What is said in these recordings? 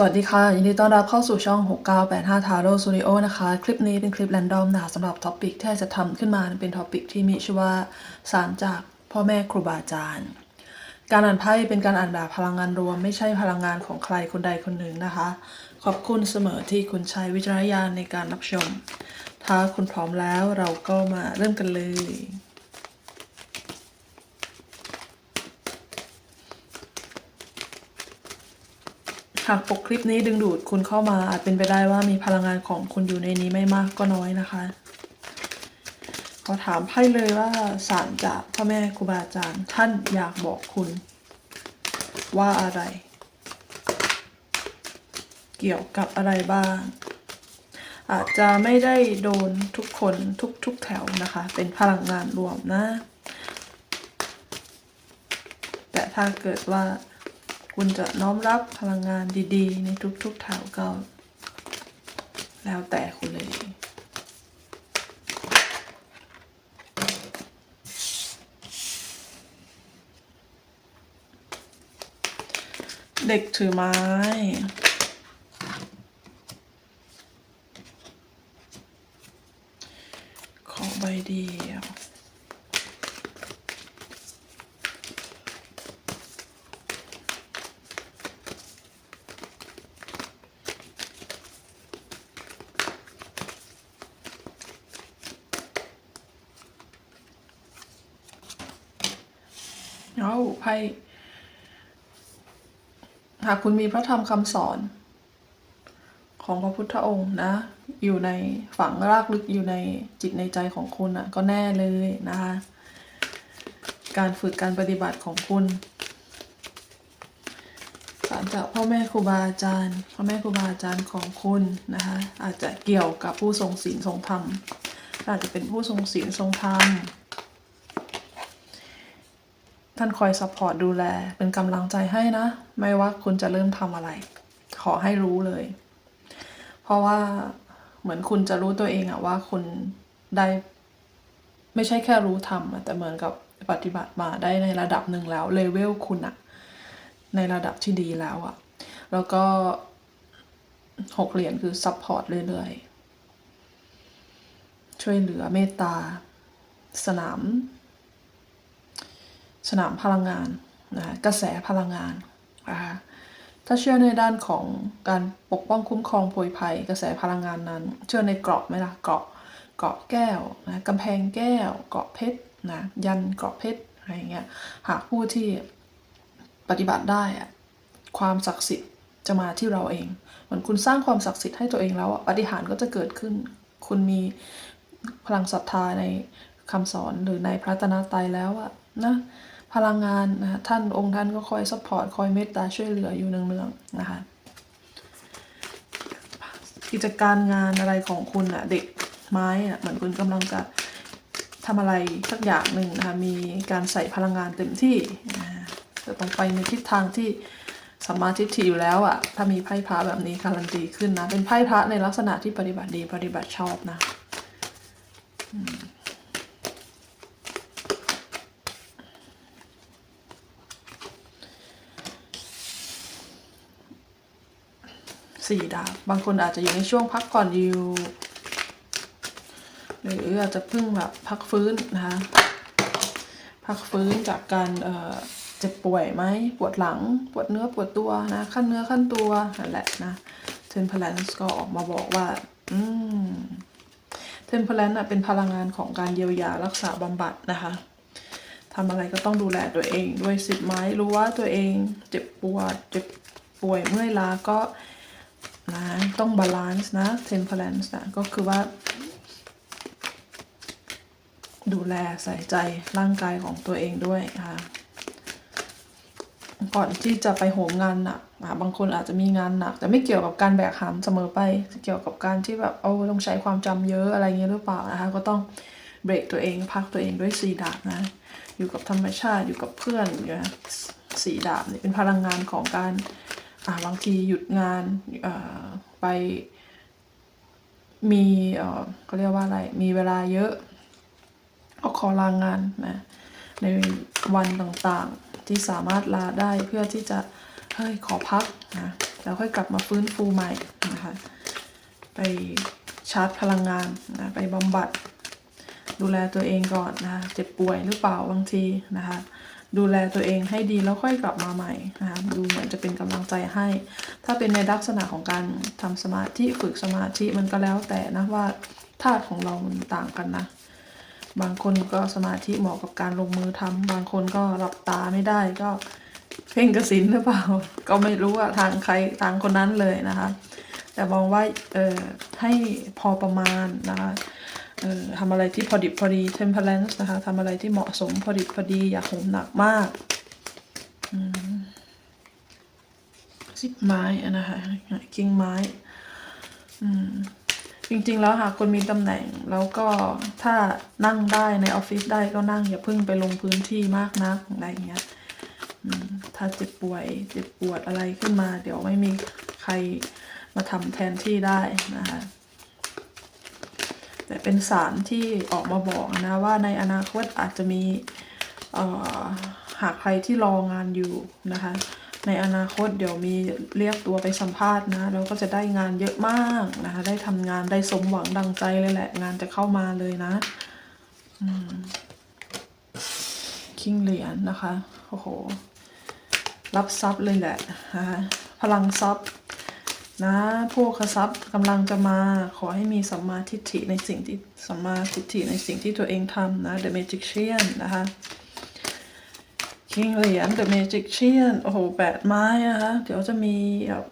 สวัสดีค่ะ ยินดีต้อนรับเข้าสู่ช่อง 6985 Taro Studio นะคะ คลิปนี้เป็นคลิปแรนดอมนะคะสำหรับท็อปิกที่จะทำขึ้นมาเป็นท็อปิกที่มีชื่อว่าสารจากพ่อแม่ครูบาอาจารย์ การอ่านไพ่เป็นการอ่านแบบพลังงานรวม ไม่ใช่พลังงานของใครคนใดคนหนึ่งนะคะ ขอบคุณเสมอที่คุณใช้วิจารณญาณในการรับชม ถ้าคุณพร้อมแล้วเราก็มาเริ่มกันเลย หากปกคลิปนี้ดึงดูดคุณเข้ามาอาจเป็นไปได้ว่ามีพลังงานของคุณอยู่ในนี้ไม่มากก็น้อยนะคะขอถามไพ่เลยว่าสารจากพ่อแม่ครูบาอาจารย์ท่านอยากบอกคุณ ว่าอะไร เกี่ยวกับอะไรบ้าง อาจจะไม่ได้โดนทุกคนทุกทุกแถวนะคะ เป็นพลังงานรวมนะ แต่ถ้าเกิดว่า คุณจะน้อมรับพลังงานดีๆ ในทุกๆแถวก็ แล้วแต่คุณเลย เด็กถือไม้ขอใบเดียว เอาไพ่ หากคุณมีพระธรรมคำสอน ของพระพุทธองค์นะ อยู่ในฝังรากลึกอยู่ในจิตในใจของคุณอะก็แน่เลยนะคะ การฝึกการปฏิบัติของคุณสารจากพ่อแม่ครูบาอาจารย์ พ่อแม่ครูบาอาจารย์ของคุณนะคะอาจจะเกี่ยวกับผู้ทรงศีลทรงธรรมอาจจะเป็นผู้ทรงศีลทรงธรรม ท่านคอยซัพพอร์ตดูแล เป็นกำลังใจให้นะ ไม่ว่าคุณจะเริ่มทำอะไร ขอให้รู้เลย เพราะว่าเหมือนคุณจะรู้ตัวเองอะว่าคุณได้ ไม่ใช่แค่รู้ทำแต่เหมือนกับปฏิบัติมาได้ในระดับหนึ่งแล้วเลเวลคุณอะในระดับที่ดีแล้วอะแล้วก็หกเหรียญคือซัพพอร์ตเรื่อยๆ ช่วยเหลือเมตตา สนาม สนามพลังงานนะกระแสพลังงานนะคะถ้าเชื่อในด้านของการปกป้องคุ้มครองโพยภัย กระแสพลังงานนั้น เชื่อในเกราะไหมล่ะเกราะเกราะแก้วนะกำแพงแก้ว เกราะเพชรนะยันเกราะเพชรอะไรเงี้ยหากผู้ที่ปฏิบัติได้อะความศักดิ์สิทธิ์จะมาที่เราเองเหมือนคุณสร้างความศักดิ์สิทธิ์ให้ตัวเองแล้วปฏิหารก็จะเกิดขึ้น คุณมีพลังศรัทธาในคำสอนหรือในพระตนะตรัยแล้วอะนะ พลังงานนะท่านองค์ท่านก็คอยซัพพอร์ตคอยเมตตาช่วยเหลืออยู่เนืองๆนะคะกิจการงานอะไรของคุณอะเด็กไม้อะเหมือนคุณกำลังจะทำอะไรสักอย่างหนึ่งนะคะมีการใส่พลังงานเต็มที่จะต้องไปในทิศทางที่สัมมาทิฏฐิอยู่แล้วอะถ้ามีไพ่พระแบบนี้การันตีขึ้นนะเป็นไพ่พระในลักษณะที่ปฏิบัติดีปฏิบัติชอบนะ สี่ดาบบางคนอาจจะอยู่ในช่วงพักผ่อนอยู่หรืออาจจะเพิ่งแบบพักฟื้นนะคะพักฟื้นจากการเจ็บป่วยไหมปวดหลังปวดเนื้อปวดตัวนะขั้นเนื้อขั้นตัวนั่นแหละนะเทนเพลนส์ก็ออกมาบอกว่า อืมเทนเพลนส์เป็นพลังงานของการเยียวยารักษาบำบัดนะคะทำอะไรก็ต้องดูแลตัวเองด้วยสิบไม้รู้ว่าตัวเองเจ็บปวดเจ็บป่วยเมื่อยล้าก็ นะต้องบาลานซ์นะ temperance นะก็คือว่า ดูแลใส่ใจร่างกายของตัวเองด้วยค่ะก่อนที่จะไปโหมงานหนักอะบางคนอาจจะมีงานหนัก แต่ไม่เกี่ยวกับการแบกหามเสมอไป เกี่ยวกับการที่แบบเอาต้องใช้ความจำเยอะอะไรเงี้ยหรือเปล่านะคะก็ต้องเบรกตัวเองพักตัวเองด้วยสีดาบนะ อยู่กับธรรมชาติอยู่กับเพื่อนอยู่นะสีดาบเนี่ยเป็นพลังงานของการ บางทีหยุดงานไปมีเขาเรียกว่าอะไร มีเวลาเยอะก็ขอลางงานนะในวันต่างๆที่สามารถลาได้เพื่อที่จะเฮ้ยขอพักนะแล้วค่อยกลับมาฟื้นฟูใหม่นะคะไปชาร์จพลังงานนะไปบำบัด ดูแลตัวเองก่อนนะคะเจ็บป่วยหรือเปล่าบางทีนะคะ ดูแลตัวเองให้ดีแล้วค่อยกลับมาใหม่นะคะดูเหมือนจะเป็นกำลังใจให้ ถ้าเป็นในลักษณะของการทำสมาธิฝึกสมาธิมันก็แล้วแต่นะว่าธาตุของเรามันต่างกันนะ บางคนก็สมาธิเหมาะกับการลงมือทำบางคนก็หลับตาไม่ได้ก็เพ่งกระสินหรือเปล่า ก็ไม่รู้ว่าทางใครทางคนนั้นเลยนะคะ แต่มองว่าเออให้พอประมาณนะคะ เออทำอะไรที่พอดิบพอดี temperance นะคะทำอะไรที่เหมาะสมพอดิบพอดีอย่าโหมหนักมากสิบไม้อะนะคะกิ่งไม้จริงๆแล้วหากคนมีตำแหน่งแล้วก็ถ้านั่งได้ในออฟฟิศได้ก็นั่ง อย่าเพิ่งไปลงพื้นที่มากนักอะไรเงี้ยถ้าเจ็บป่วยเจ็บปวดอะไรขึ้นมา เดี๋ยวไม่มีใครมาทำแทนที่ได้นะคะ แต่เป็นสารที่ออกมาบอกนะว่าในอนาคตอาจจะมีหากใครที่รองานอยู่นะคะ ในอนาคตเดี๋ยวมีเรียกตัวไปสัมภาษณ์นะแล้วก็จะได้งานเยอะมากนะคะ ได้ทำงานได้สมหวังดังใจเลยแหละ งานจะเข้ามาเลยนะคิงเหรียญนะคะโอ้โหรับทรัพย์เลยแหละนะคะพลังทรัพย์ นะพวกทรัพย์กำลังจะมาขอให้มีสัมมาทิฏฐิในสิ่งที่สัมมาทิฏฐิในสิ่งที่ตัวเองทำนะ The Magician นะคะคิงเหรียญ The Magician โอ้โหแปดไม้นะคะเดี๋ยวจะมีแบบ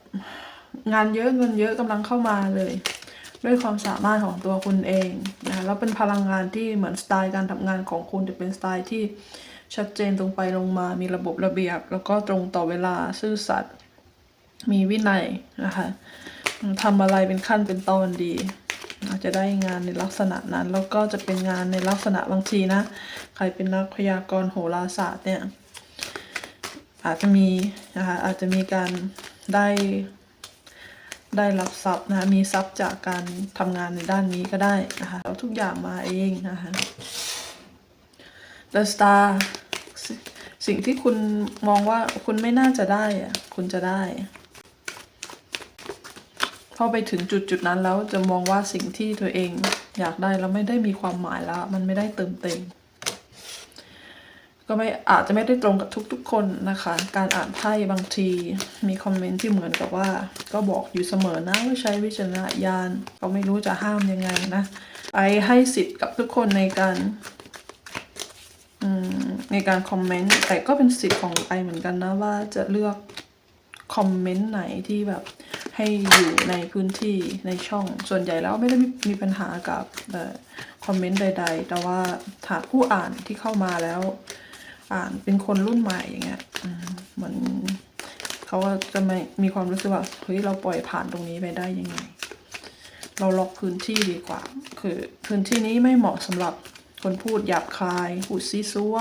งานเยอะเงินเยอะกำลังเข้ามาเลย ด้วยความสามารถของตัวคุณเองนะแล้วเป็นพลังงานที่เหมือนสไตล์การทำงานของคุณจะเป็นสไตล์ที่ชัดเจนตรงไปลงมามีระบบระเบียบ แล้วก็ตรงต่อเวลาซื่อสัตย์ มีวินัยนะคะทำอะไรเป็นขั้นเป็นตอนดีอาจจะได้งานในลักษณะนั้น แล้วก็จะเป็นงานในลักษณะบางทีนะ ใครเป็นนักพยากรณ์โหราศาสตร์เนี่ย อาจจะมีนะคะอาจจะมีการได้ได้รับทรัพย์นะมีทรัพย์จากการทำงานในด้านนี้ก็ได้นะคะแล้วทุกอย่างมาเองนะคะ The Star สิ่งที่คุณมองว่าคุณไม่น่าจะได้อะคุณจะได้ พอไปถึงจุดจุดๆนั้นแล้วจะมองว่าสิ่งที่ตัวเองอยากได้แล้วไม่ได้มีความหมายแล้ว มันไม่ได้เติมเต็ม ก็ไม่อาจจะไม่ได้ตรงกับทุกๆ คนนะคะ การอ่านไพ่บางทีมีคอมเมนต์ที่เหมือนกับว่า ก็บอกอยู่เสมอนะว่าใช้วิจารณญาณก็ไม่รู้จะห้ามยังไงนะไอให้สิทธิ์กับทุกคนในการในการคอมเมนต์แต่ก็เป็นสิทธิ์ของไอเหมือนกันนะว่าจะเลือกคอมเมนต์ไหนที่แบบ ให้อยู่ในพื้นที่ในช่อง ส่วนใหญ่แล้วไม่ได้มีปัญหากับคอมเมนต์ใด ๆ แต่ว่าหาผู้อ่านที่เข้ามาแล้ว อ่านเป็นคนรุ่นใหม่อย่างเงี้ยมเหมือนเขาก็จะไม่มีความรู้สึกว่าเฮ้ยเราปล่อยผ่านตรงนี้ไปได้ยังไง เราล็อกพื้นที่ดีกว่า คือพื้นที่นี้ไม่เหมาะสำหรับคนพูดหยาบคายพูดซีซัว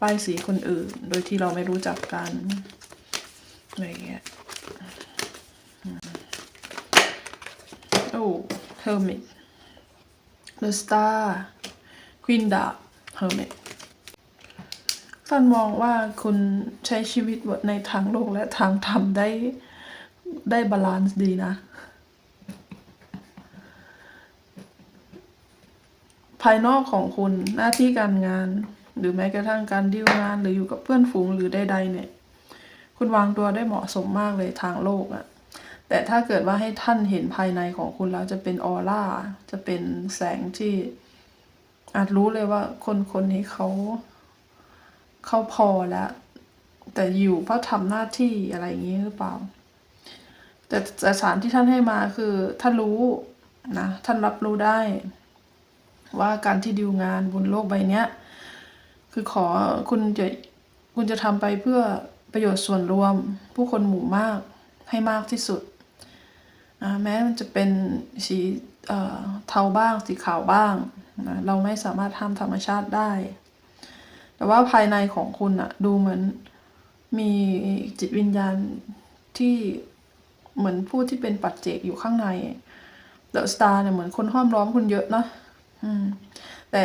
ป้ายสีคนอื่น โดยที่เราไม่รู้จักกันอะไรอย่างเงี้ยอืมโอ้ hermit the star queen ดาบ hermit ท่านมองว่าคุณใช้ชีวิตในทางโลกและทางธรรมได้ได้บาลานซ์ดีนะ ภายนอกของคุณหน้าที่การงาน หรือแม้กระทั่งการดีลงาน หรืออยู่กับเพื่อนฝูงหรือใดๆเนี่ย คุณวางตัวได้เหมาะสมมากเลยทางโลกอะ แต่ถ้าเกิดว่าให้ท่านเห็นภายในของคุณแล้วจะเป็นออร่า จะเป็นแสงที่อาจรู้เลยว่าคนคนนี้เขาเขาพอแล้ว แต่อยู่เพราะทำหน้าที่อะไรอย่างนี้หรือเปล่า แต่สารที่ท่านให้มาคือท่านรู้นะท่านรับรู้ได้ ว่าการที่ดิวงานบนโลกใบเนี้ยคือขอคุณจะคุณจะทำไปเพื่อประโยชน์ส่วนรวม ผู้คนหมู่มากให้มากที่สุด นะแม้มันจะเป็นสีเทาบ้างสีขาวบ้างนะเราไม่สามารถห้ามธรรมชาติได้ แต่ว่าภายในของคุณอะดูเหมือนมีจิตวิญญาณที่เหมือนผู้ที่เป็นปัจเจกอยู่ข้างในเดอะสตาร์เนี่ยเหมือนคนห้อมล้อมคุณเยอะนะอืมแต่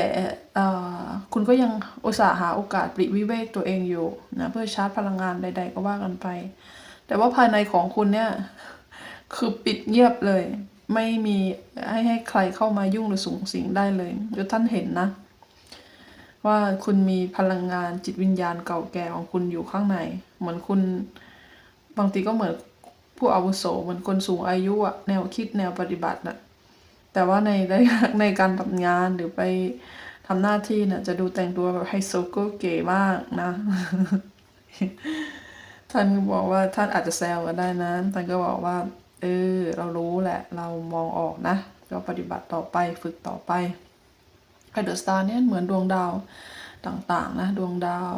คุณก็ยังอุตส่าห์หาโอกาสปลีกวิเวกตัวเองอยู่นะเพื่อชาร์จพลังงานใด ๆ ก็ว่ากันไป แต่ว่าภายในของคุณเนี่ย คือปิดเงียบเลย ไม่มีให้ให้ใครเข้ามายุ่งหรือสูงสิงได้เลยเดี๋ยวท่านเห็นนะ ว่าคุณมีพลังงานจิตวิญญาณเก่าแก่ของคุณอยู่ข้างใน เหมือนคุณ บางทีก็เหมือนผู้อาวุโสเหมือนคนสูงอายุอะแนวคิดแนวปฏิบัตินะแต่ว่าในในในการทำงานหรือไปทำหน้าที่น่ะจะดูแต่งตัวแบบไฮโซโก็เก๋มากนะ ท่านก็บอกว่าท่านอาจจะแซวกันได้นะ ท่านก็บอกว่า ออ เรารู้แหละ เรามองออกนะ ก็ปฏิบัติต่อไปฝึกต่อไปไอเดอะสตาร์เนี่ยเหมือนดวงดาวต่างๆ นะ ดวงดาว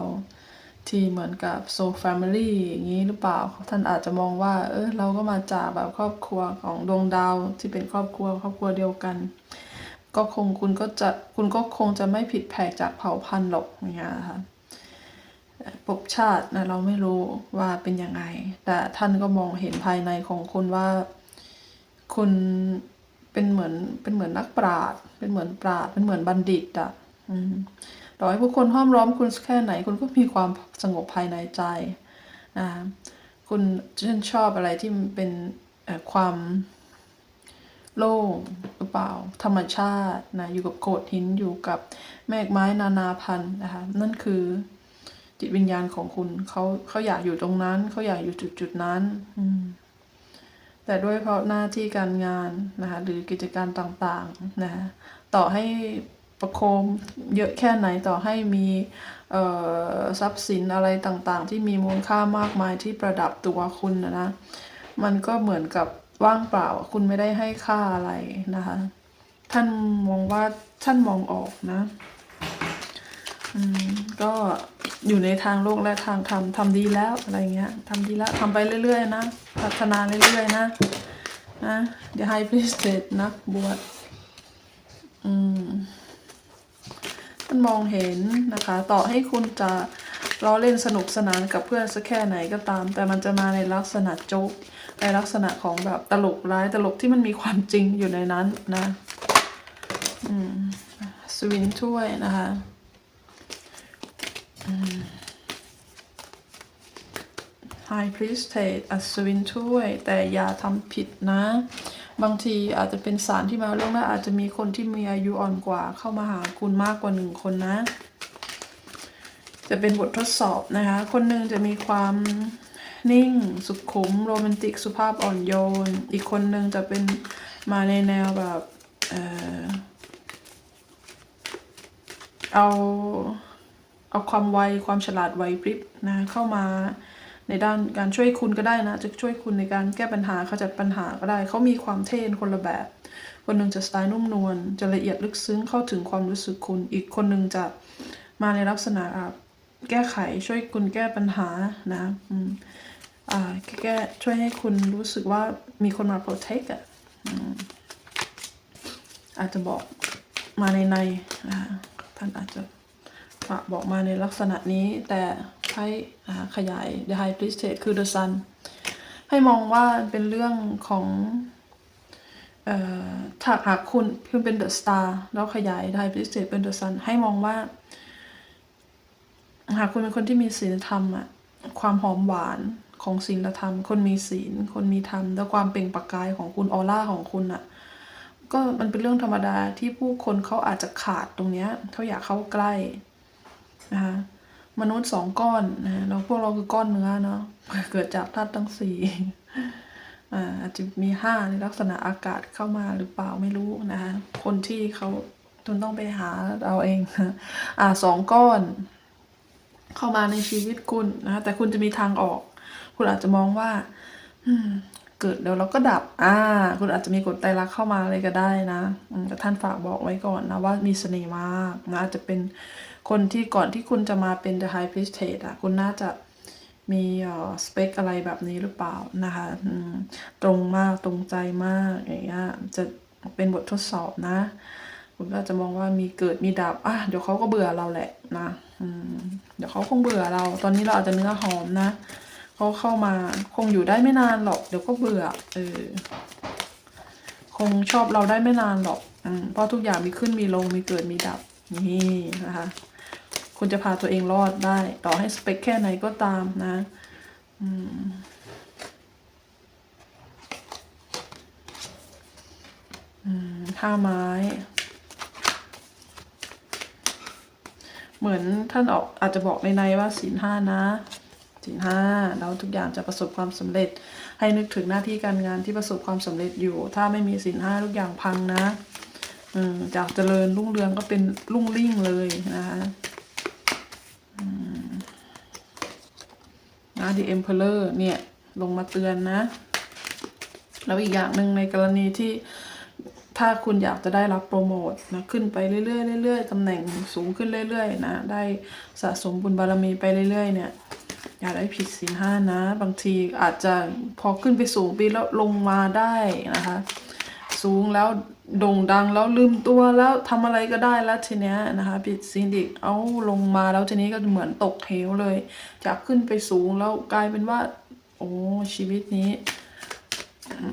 ที่เหมือนกับโซลแฟมิลี่อย่างนี้หรือเปล่า ท่านอาจจะมองว่า เออเราก็มาจากแบบครอบครัวของดวงดาวที่เป็นครอบครัวครอบครัวเดียวกัน ก็คงคุณก็จะคุณก็คงจะไม่ผิดแผกจากเผ่าพันธุ์หรอกอย่างเงี้ยค่ะ ภพชาตินะเราไม่รู้ว่าเป็นยังไง แต่ท่านก็มองเห็นภายในของคุณว่าคุณเป็นเหมือนเป็นเหมือนนักปราชญ์เป็นเหมือนปราชญ์เป็นเหมือนบัณฑิตอะต่อให้ผู้คนห้อมล้อมคุณแค่ไหน คุณก็มีความสงบภายในใจนะคุณชื่นชอบอะไรที่มันเป็นความโล่งหรือเปล่า ธรรมชาตินะอยู่กับโขดหินอยู่กับแมกไม้นานาพันธุ์นะคะนั่นคือ จิตวิญญาณของคุณเขาเขาอยากอยู่ตรงนั้นเขาอยากอยู่จุดจุดๆนั้น อืม แต่ด้วยเพราะหน้าที่การงานนะคะหรือกิจการต่างๆนะคะต่อให้ประโคมเยอะแค่ไหนต่อให้มีเอ่อทรัพย์สินอะไรต่างๆ ที่มีมูลค่ามากมายที่ประดับตัวคุณนะนะมันก็เหมือนกับว่างเปล่าคุณไม่ได้ให้ค่าอะไรนะคะ ท่านมองว่าท่านมองออกนะ อืมก็อยู่ในทางโลกและทางธรรมทำดีแล้วอะไรเงี้ยทำดีแล้วทำไปเรื่อย ๆ นะ พัฒนาเรื่อย ๆ นะนะเดี๋ยวให้พิเศษนะบวชอืมท่านมองเห็นนะคะ ต่อให้คุณจะล้อเล่นสนุกสนานกับเพื่อนสักแค่ไหนก็ตาม แต่มันจะมาในลักษณะโจ๊กในลักษณะของแบบตลกร้ายตลกที่มันมีความจริงอยู่ในนั้นนะ อืมสวินถ้วยนะคะ ไฮพรีสเทสอัศวินถ้วย แต่อย่าทำผิดนะ บางทีอาจจะเป็นสารที่มาเรื่องหน้าอาจจะมีคนที่มีอายุอ่อนกว่า เข้ามาหาคุณมากกว่าหนึ่งคนนะ จะเป็นบททดสอบนะคะ คนหนึ่งจะมีความนิ่ง สุขุม โรแมนติก สุภาพอ่อนโยน อีกคนหนึ่งจะเป็นมาในแนวแบบ เออเอา เอาความไวความฉลาดไวพริบนะเข้ามาในด้านการช่วยคุณก็ได้นะ จะช่วยคุณในการแก้ปัญหาขจัดปัญหาก็ได้ เขามีความเท่นคนละแบบ คนหนึ่งจะสไตล์นุ่มนวลจะละเอียดลึกซึ้งเข้าถึงความรู้สึกคุณ อีกคนหนึ่งจะมาในลักษณะแก้ไขช่วยคุณแก้ปัญหานะอืมอ่าแก้ช่วยให้คุณรู้สึกว่ามีคนมา protect อะอาจจะบอกมาในในนะท่านอาจจะ บอกมาในลักษณะนี้แต่ไพ่อ่าขยาย The High Priestess คือ The Sun ให้มองว่าเป็นเรื่องของถ้าหากคุณคุณเป็น The Star แล้วขยาย The High Priestess เป็น The Sun ให้มองว่า หากคุณเป็นคนที่มีศีลธรรมอะความหอมหวานของศีลธรรม คนมีศีล คนมีธรรม แล้วความเปล่งประกายของคุณออร่าของคุณอะก็มันเป็นเรื่องธรรมดาที่ผู้คนเขาอาจจะขาดตรงเนี้ยเขาอยากเข้าใกล้ นะคะมนุษย์สองก้อนนะแล้วพวกเราคือก้อนเนื้อเนาะเกิดจากธาตุทั้งสี่อ่าอาจจะมีห้าในลักษณะอากาศเข้ามาหรือเปล่าไม่รู้นะคะคนที่เขาทุนต้องไปหาเอาเองอ่าสองก้อน เข้ามาในชีวิตคุณนะแต่คุณจะมีทางออก คุณอาจจะมองว่าเกิดเดี๋ยวเราก็ดับ อ่า คุณอาจจะมีกฎไตรลักษณ์เข้ามาเลยก็ได้นะแต่ท่านฝากบอกไว้ก่อนนะว่ามีเสน่ห์มากนะอาจจะเป็น คนที่ก่อนที่คุณจะมาเป็น The High Priestess อะคุณน่าจะมีเอ่อสเปคอะไรแบบนี้หรือเปล่านะคะตรงมากตรงใจมากอย่างเงี้ยจะเป็นบททดสอบนะ คุณก็จะมองว่ามีเกิดมีดับอะเดี๋ยวเขาก็เบื่อเราแหละนะอืมเดี๋ยวเขาคงเบื่อเรา ตอนนี้เราอาจจะเนื้อหอมนะเขาเข้ามาคงอยู่ได้ไม่นานหรอก เดี๋ยวก็เบื่อเออคงชอบเราได้ไม่นานหรอกอืมเพราะทุกอย่างมีขึ้นมีลงมีเกิดมีดับนี่นะคะ คุณจะพาตัวเองรอดได้ ต่อให้สเปคแค่ไหนก็ตามนะท่าไม้ เหมือนท่านออกอาจจะบอกในในว่าสินห้านะสินห้าแล้วทุกอย่างจะประสบความสำเร็จ ให้นึกถึงหน้าที่การงานที่ประสบความสำเร็จอยู่ ถ้าไม่มีสินห้าทุกอย่างพังนะจากเจริญรุ่งเรืองก็เป็นรุ่งริ่งเลยนะคะ The Emperor เนี่ยลงมาเตือนนะ แล้วอีกอย่างหนึ่งในกรณีที่ถ้าคุณอยากจะได้รับโปรโมทนะขึ้นไปเรื่อยๆเรื่อยๆตำแหน่งสูงขึ้นเรื่อยๆนะ ได้สะสมบุญบารมีไปเรื่อยๆ เนี่ย อย่าได้ผิดศีลห้านะ บางทีอาจจะพอขึ้นไปสูงปีแล้วลงมาได้นะคะ สูงแล้ว โด่งดังแล้วลืมตัวแล้วทำอะไรก็ได้แล้วทีเนี้ยนะคะผิดศีลอีกเอาลงมาแล้วทีนี้ก็เหมือนตกเหวเลย จากขึ้นไปสูงแล้วกลายเป็นว่า โอ้ชีวิตนี้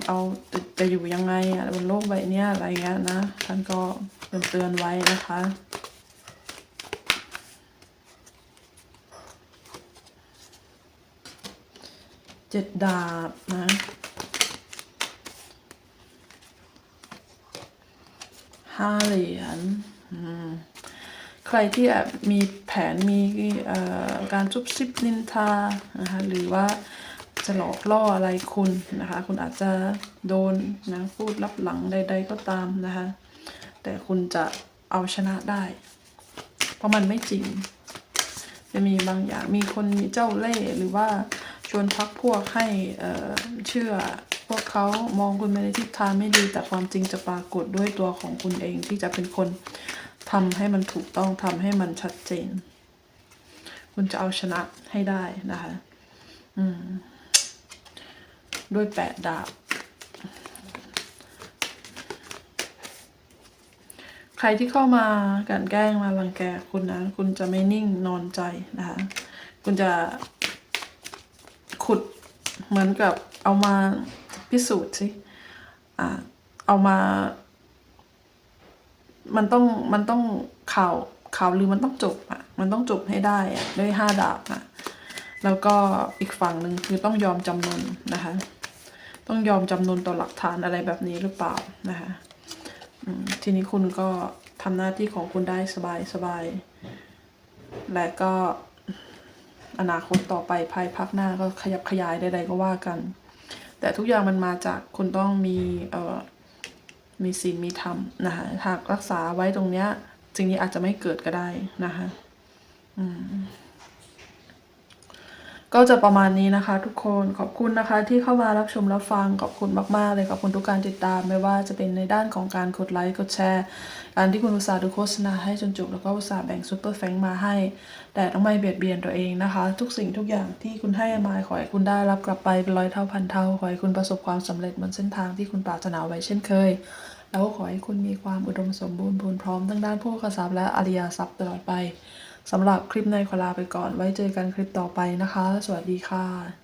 เอาจะจะอยู่ยังไงอะบนโลกใบนี้อะไรเงี้ยนะท่านก็เตือนเตือนไว้นะคะเจ็ดดาบนะ ห้าเหรียญใครที่แอบมีแผนมีการซุบซิบนินทานะคะหรือว่าจะหลอกล่ออะไรคุณนะคะ คุณอาจจะโดนนะพูดรับหลังใด ๆ ก็ตามนะคะ แต่คุณจะเอาชนะได้ เพราะมันไม่จริง จะมีบางอย่างมีคนมีเจ้าเล่ห์หรือว่าชวนพักพวกให้เชื่อ พวกเขามองคุณไปในทิศทางไม่ดี แต่ความจริงจะปรากฏด้วยตัวของคุณเองที่จะเป็นคนทำให้มันถูกต้องทำให้มันชัดเจน คุณจะเอาชนะให้ได้นะคะ อืม ด้วยแปดดาบใครที่เข้ามากันแกล้งมารังแกคุณนะ คุณจะไม่นิ่งนอนใจนะคะ คุณจะขุดเหมือนกับเอามา พิสูจน์สิอ่าเอามา มันต้องมันต้องข่าวข่าวลือมันต้องจบอะ มันต้องจบให้ได้อะด้วยห้าดาบอะแล้วก็อีกฝั่งหนึ่งคือต้องยอมจำนนนะคะ ต้องยอมจำนนต่อหลักฐานอะไรแบบนี้หรือเปล่านะคะทีนี้คุณก็ทำหน้าที่ของคุณได้สบายสบาย และก็อนาคตต่อไปภายภาคหน้าก็ขยับขยายใดๆก็ว่ากัน แต่ทุกอย่างมันมาจากคุณต้องมีเอ่อมีศีลมีธรรมนะคะหากรักษาไว้ตรงเนี้ยสิ่งนี้อาจจะไม่เกิดก็ได้นะคะอืม ก็จะประมาณนี้นะคะ ทุกคนขอบคุณนะคะที่เข้ามารับชมรับฟังขอบคุณมากๆเลยขอบคุณทุกการติดตามไม่ว่าจะเป็นในด้านของการกดไลค์กดแชร์การที่คุณอุตส่าห์ดูโฆษณาให้จนจบแล้วก็อุตส่าห์แบ่งซุปเปอร์แฟงมาให้ แต่ต้องไม่เบียดเบียนตัวเองนะคะ ทุกสิ่งทุกอย่างที่คุณให้มาขอให้คุณได้รับกลับไปเป็นร้อยเท่าพันเท่าขอให้คุณประสบความสำเร็จบนเส้นทางที่คุณปรารถนาไว้เช่นเคยแล้วขอให้คุณมีความอุดมสมบูรณ์พร้อมทั้งด้านผู้กทรัพย์และอริยทรัพย์ตลอดไป สำหรับคลิปในขอลาไปก่อน ไว้เจอกันคลิปต่อไปนะคะ สวัสดีค่ะ